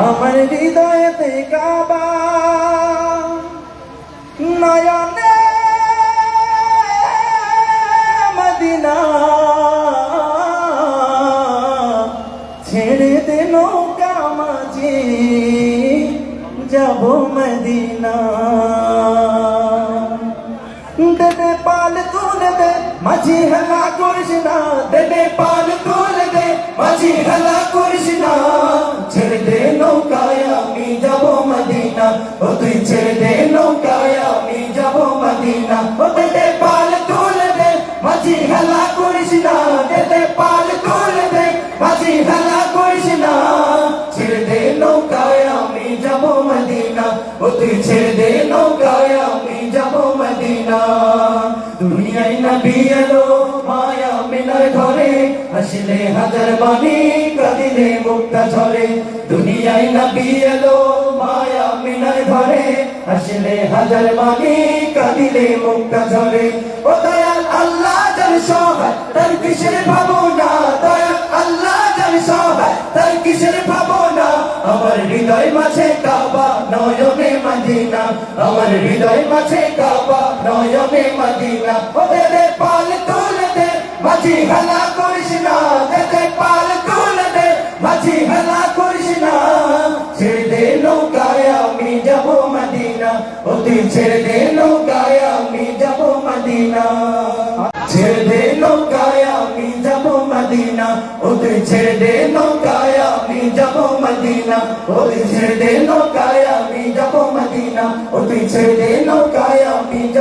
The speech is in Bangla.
আমার হৃদয়তে কাবা নয়নে মদিনা। ছেড়ে দে নৌকা মাঝে, যাব মদিনা। দেবে পাল, তুলে দে, মাঝি হেলা করিস না, দেবে ও তুই ছেড়ে দে নৌকায় আমি যাব মদিনা। ও দেবে পাল তুলে দে, মাঝি হেলা করিস না। দেবে পাল তুলে দে, মাঝি হেলা করিস না। ছেড়ে দে নৌকায় আমি যাব মদিনা। ও তুই ছেড়ে দে নৌকায় আমি যাব মদিনা। দুনিয়ায় নবী এলো মায়া হাসিলে হাজার বাণী কাঁদিলে মুক্তা ঝরে। দুনিয়ায় নবী এলো, মায়া মিনার ঘরে হাসিলে হাজার বাণী কাঁদিলে মুক্তা ঝরে। ও দয়াল আল্লাহ যার সহায়, তার কিসের ভাবনা? দয়াল আল্লাহ যার সহায়, তার কিসের ভাবনা? আমার হৃদয় মাঝে কাবা, নয়নে মদিনা। আমার হৃদয় মাঝে কাবা, নয়নে মদিনা। ও দে পাল তুলে দে মাঝি হেলা করিস না দে দে পাল তুলে দে। মাঝি হেলা করিস না, ছেড়ে দে নৌকায়, আমি যাব মদিনা। ও তুই ছেড়ে দে নৌকায়, আমি যাব মদিনা। ছেড়ে দে নৌকায়, আমি যাব মদিনা। ও তুই ছেড়ে দে নৌকায়, আমি যাব মদিনা। ও